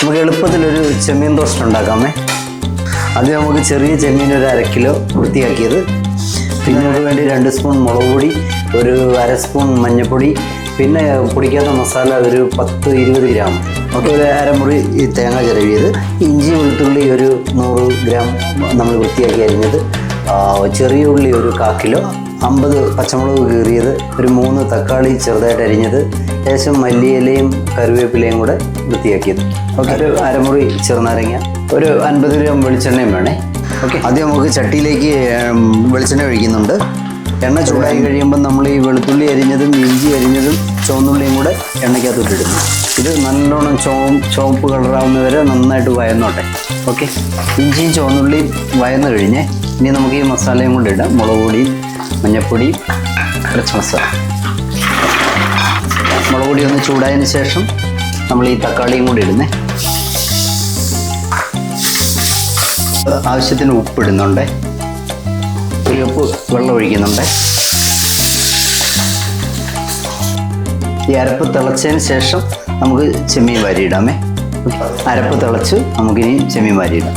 നമുക്ക് എളുപ്പത്തിലൊരു ചെമ്മീൻ ദോശ ഉണ്ടാക്കാമേ. അത് നമുക്ക് ചെറിയ ചെമ്മീൻ ഒരു അര കിലോ വൃത്തിയാക്കിയത്. പിന്നെ അതിന് വേണ്ടി രണ്ട് സ്പൂൺ മുളക് പൊടി ഒരു അര സ്പൂൺ മഞ്ഞൾപ്പൊടി പിന്നെ പൊടിക്കാത്ത മസാല ഒരു പത്ത് ഇരുപത് ഗ്രാം. ഒക്കെ ഒരു അരമുറി തേങ്ങ ചിരവിയത്. ഇഞ്ചി വെളുത്തുള്ളി ഒരു നൂറ് ഗ്രാം നമ്മൾ വൃത്തിയാക്കി അരിഞ്ഞത്. ചെറിയ ഉള്ളി ഒരു കാ കിലോ അമ്പത് പച്ചമുളക് കീറിയത് ഒരു മൂന്ന് തക്കാളി ചെറുതായിട്ട് അരിഞ്ഞത് ശേഷം മല്ലിയിലയും കറിവേപ്പിലയും കൂടെ വൃത്തിയാക്കിയത്. ഓക്കെ ഒരു അരമുറി ചെറുനാരങ്ങ ഒരു അൻപത് ഗ്രാം വെളിച്ചെണ്ണയും വേണേ. ഓക്കെ ആദ്യം നമുക്ക് ചട്ടിയിലേക്ക് വെളിച്ചെണ്ണ ഒഴിക്കുന്നുണ്ട്. എണ്ണ ചൂടായി കഴിയുമ്പോൾ നമ്മൾ ഈ വെളുത്തുള്ളി അരിഞ്ഞതും അരിഞ്ഞതും ചുവന്നുള്ളിയും കൂടെ എണ്ണയ്ക്കകത്തോട്ട് ഇടുന്നു ഇത് നല്ലോണം ചോ ചുവപ്പ് കളറാവുന്നവരെ നന്നായിട്ട് വയന്നോട്ടെ. ഓക്കെ? ഇഞ്ചിയും ചുവന്നുള്ളിയും വയന്ന് കഴിഞ്ഞ് ഇനി നമുക്ക് ഈ മസാലയും കൊണ്ട് ഇടാം. മുളക് പൊടിയും മഞ്ഞപ്പൊടിയും കുറച്ച് മസാല മുളക് പൊടി ഒന്ന് ചൂടായതിന് ശേഷം നമ്മൾ ഈ തക്കാളിയും കൂടി ഇടുന്നേ. ആവശ്യത്തിന് ഉപ്പ് ഇടുന്നുണ്ട് ഒരു കപ്പ് വെള്ളം ഒഴിക്കുന്നുണ്ട്. ഈ അരപ്പ് തിളച്ചതിന് ശേഷം നമുക്ക് ചെമ്മീൻ വാരിയിടാമേ. അരപ്പ് തിളച്ച് നമുക്കിനി ചെമ്മീൻ വാരിയിടാം.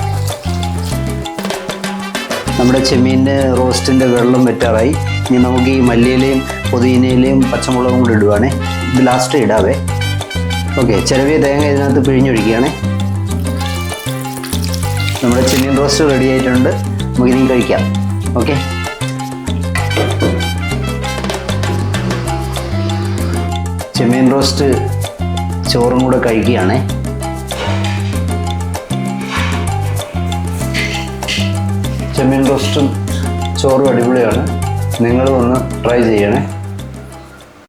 നമ്മുടെ ചെമ്മീന്റെ റോസ്റ്റിന്റെ വെള്ളം വെറ്റാറായി. ഇനി നമുക്ക് ഈ മല്ലിയിലയും പുതിനയിലയും പച്ചമുളകും കൂടി ഇടുവാണേ. ഇത് ലാസ്റ്റ് ഇടാവേ. ഓക്കെ ചിലവിയ തേങ്ങ ഇതിനകത്ത് പിഴിഞ്ഞൊഴിക്കുകയാണേ. നമ്മുടെ ചെമ്മീൻ റോസ്റ്റ് റെഡി ആയിട്ടുണ്ട്. നമുക്കിനി കഴിക്കാം. ഓക്കെ ചെമ്മീൻ റോസ്റ്റ് ചോറും കൂടെ കഴിക്കുകയാണേ. ചെമ്മീൻ റോസ്റ്റും ചോറും അടിപൊളിയാണ്. നിങ്ങളും ഒന്ന് ട്രൈ ചെയ്യണേ.